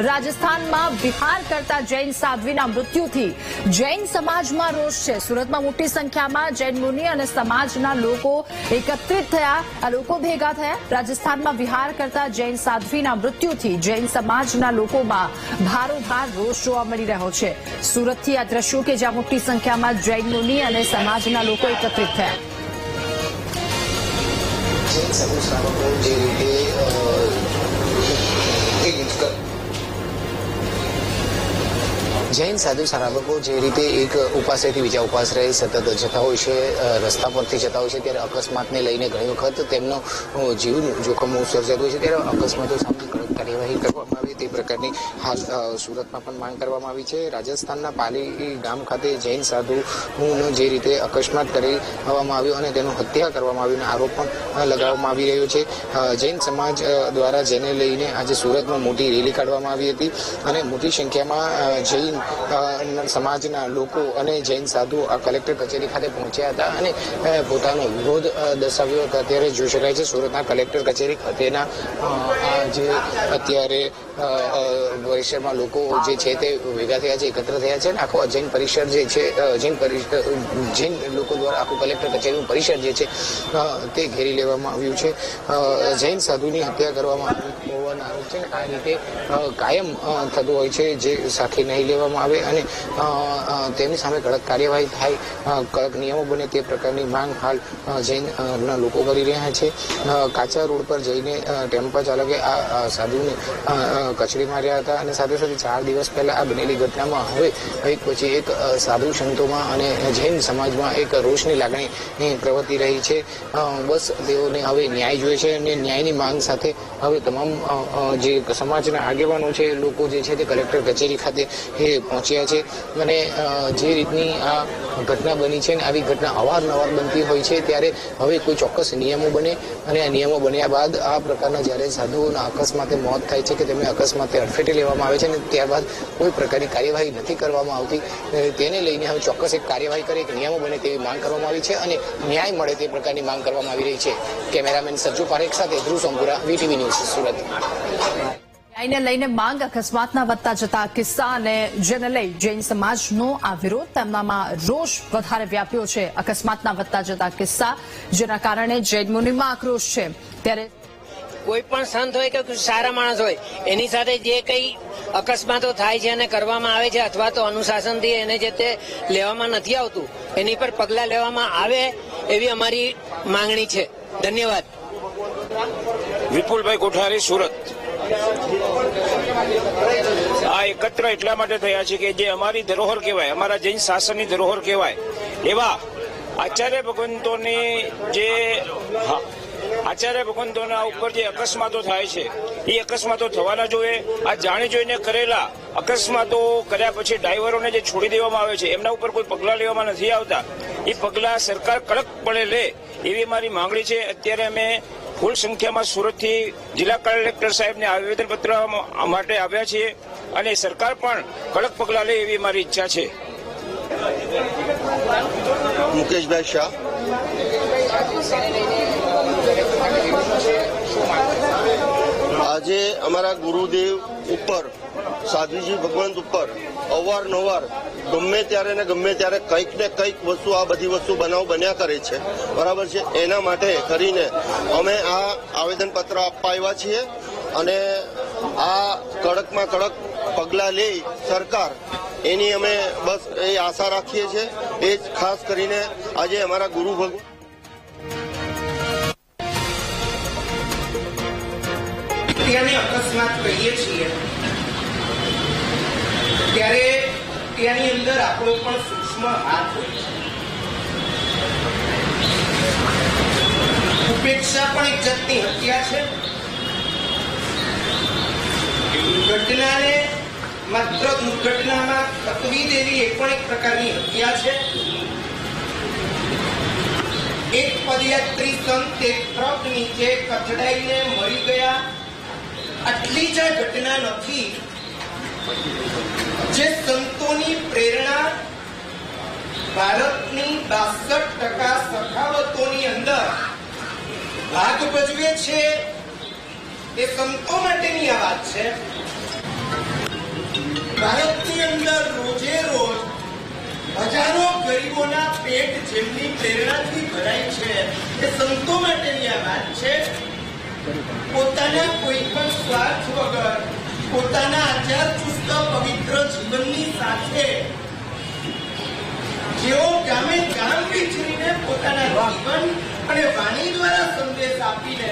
રાજસ્થાનમાં વિહાર કરતા જૈન સાધ્વીના મૃત્યુથી જૈન સમાજમાં રોષ છે. સુરતમાં મોટી સંખ્યામાં જૈન મુનિ અને સમાજના લોકો એકત્રિત થયા. લોકો ભેગા થયા. રાજસ્થાનમાં વિહાર કરતા જૈન સાધ્વીના મૃત્યુથી જૈન સમાજના લોકોમાં ભારોભાર રોષ જોવા મળી રહ્યો છે. સુરતથી આ દ્રશ્યો કે જ્યાં મોટી સંખ્યામાં જૈન મુનિ અને સમાજના લોકો એકત્રિત થયા. જૈન સમૂહ જે રીતે એક જ ક- જૈન સાધુ શ્રાવકો જે રીતે એક ઉપાસેથી બીજા ઉપાસ રહે સતત જતા હોય છે રસ્તા પરથી જતા હોય છે, ત્યારે અકસ્માતને લઈને ઘણી વખત તેમનો જીવ જોખમ સર્જાતું હોય છે, ત્યારે અકસ્માતો સામે કડક કાર્યવાહી કરવામાં આવે તે પ્રકારની હાલ સુરતમાં પણ માંગ કરવામાં આવી છે. રાજસ્થાનના પાલી ગામ ખાતે જૈન સાધુનો જે રીતે અકસ્માત કરી કરવામાં આવ્યો અને તેનું હત્યા કરવામાં આવ્યું આરોપ પણ લગાવવામાં આવી રહ્યો છે. જૈન સમાજ દ્વારા જેને લઈને આજે સુરતમાં મોટી રેલી કાઢવામાં આવી હતી અને મોટી સંખ્યામાં જૈન સમાજના લોકો અને જૈન સાધુ આ કલેક્ટર કચેરી ખાતે પહોંચ્યા હતા અને પોતાનો વિરોધ દર્શાવ્યો હતો. અત્યારે જોઈ શકાય છે સુરતના કલેક્ટર કચેરી ખાતેના જે અત્યારે પરિસરમાં લોકો જે છે તે ભેગા થયા છે, એકત્ર થયા છે અને આખો જૈન પરિસર જે છે જૈન પરિસર જૈન લોકો દ્વારા આખું કલેક્ટર કચેરીનું પરિસર જે છે તે ઘેરી લેવામાં આવ્યું છે. જૈન સાધુની હત્યા કરવામાં આવી હોવાનો આવે છે. આ રીતે કાયમ થતું હોય છે, જે સાથે નહીં લેવામાં આવે અને તેમની સામે કડક કાર્યવાહી થાય કડક નિયમો બને તે પ્રકારની માંગ હાલ જૈન લોકો કરી રહ્યા છે. કાચા રોડ પર જઈને ટેમ્પો ચાલકે આ સાધુને કચડી માર્યા હતા અને સાથે સાથે ચાર દિવસ પહેલા આ બનેલી ઘટનામાં હવે એક પછી એક સાધુ સંતોમાં અને જૈન સમાજમાં એક રોષની લાગણી પ્રવર્તી રહી છે. બસ તેઓને હવે ન્યાય જોઈએ છે અને ન્યાયની માંગ સાથે હવે તમામ જે સમાજના આગેવાનો છે, લોકો જે છે તે કલેક્ટર કચેરી ખાતે, એ પહોંચ્યા છે. અને જે રીતની આ ઘટના બની છે અને આવી ઘટના અવારનવાર બનતી હોય છે, ત્યારે હવે કોઈ ચોક્કસ નિયમો બને અને આ નિયમો બન્યા બાદ આ પ્રકારના જ્યારે સાધુઓના અકસ્માતે મોત થાય છે કે તેમને અકસ્માતે અડફેટે લેવામાં આવે છે અને ત્યારબાદ કોઈ પ્રકારની કાર્યવાહી નથી કરવામાં આવતી તેને લઈને હવે ચોક્કસ એક કાર્યવાહી કરે, એક નિયમો બને તેવી માંગ કરવામાં આવી છે અને ન્યાય મળે તે પ્રકારની માંગ કરવામાં આવી રહી છે. કેમેરામેન સજ્જુ પારેખ સાથે ધ્રુવ સોમપુરા, વીટીવી ન્યૂઝ સુરત. ન્યાયને લઈને માંગ અકસ્માતના વધતા જતા કિસ્સા અને જેને લઈ જૈન સમાજનો આ વિરોધ તેમનામાં રોષ વધારે વ્યાપ્યો છે. અકસ્માતના વધતા જતા કિસ્સા જેના કારણે જૈન મુનિમાં આક્રોશ છે. ત્યારે કોઈ પણ સંત હોય કે સારા માણસ હોય, એની સાથે જે કંઈ અકસ્માતો થાય છે અને કરવામાં આવે છે અથવા તો અનુશાસનથી એને જે તે લેવામાં નથી આવતું, એની પર પગલાં લેવામાં આવે એવી અમારી માંગણી છે. ધન્યવાદ. વિપુલભાઈ કોઠારી, સુરત. આ એકત્ર એટલા માટે થયા છે કે જે અમારી ધરોહર કહેવાય, અમારા જૈન શાસનની ધરોહર કહેવાય. એવા આચાર્ય ભગવંતોની જે આચાર્ય ભગવંતોના ઉપર જે અકસ્માતો થાય છે, એ અકસ્માતો થવાના જોઈએ આ જાણી જોઈને કરેલા અકસ્માતો કર્યા પછી ડ્રાઈવરોને જે છોડી દેવામાં આવે છે, એમના ઉપર કોઈ પગલાં લેવામાં નથી આવતા. એ પગલાં સરકાર કડકપણે લે એવી મારી માંગણી છે. અત્યારે અમે ફૂલ સંખ્યામાં સુરતથી જિલ્લા કલેક્ટર સાહેબને આવેદનપત્ર માટે આવ્યા છીએ અને સરકાર પણ કડક પગલાં લે એવી મારી ઈચ્છા છે. મુકેશભાઈ શાહ. આજે અમારા ગુરુદેવ ઉપર, સાધુજી ભગવંત ઉપર અવારનવાર ગમે ત્યારે ને ગમે ત્યારે કંઈક ને કંઈક વસ્તુ આ બધી વસ્તુ બનાવ બન્યા કરે છે. બરાબર છે? એના માટે કરીને અમે આ આવેદનપત્ર આપવા આવ્યા છીએ અને આ કડકમાં કડક પગલાં લઈ સરકાર એની અમે બસ એ આશા રાખીએ છીએ. એ જ ખાસ કરીને આજે અમારા ગુરુ ભગવાન અકસ્માત કહીએ છીએ ત્યારે ત્યાંની અંદર આપણો પણ સૂક્ષ્મ હાથ હોય ઉપેક્ષા પણ એક જાતની હત્યા છે. દુર્ઘટનાને માત્ર દુર્ઘટનામાં તકવી દેવી એ પણ એક પ્રકારની હત્યા છે. એક પદયાત્રી સંત એક ટ્રક નીચે કચડાઈને મરી ગયા. આટલી જ ઘટના નથી. જે ભારતની બાસઠ ટકા સખાવતોની અંદર ભાગ ભજવે છે એ સંતો માટેની આ વાત છે. ભારતની અંદર રોજે રોજ હજારો ગરીબોના પેટ જેમની પ્રેરણાથી ભરાય છે એ સંતો માટેની આ વાત છે. પોતાના કોઈ પણ સ્વાર્થ વગર પોતાના આચાર ચુસ્ત પવિત્ર જીવનની સાથે ગામે ગામ વિચરીને પોતાના જીવન અને વાણી દ્વારા સંદેશ આપીને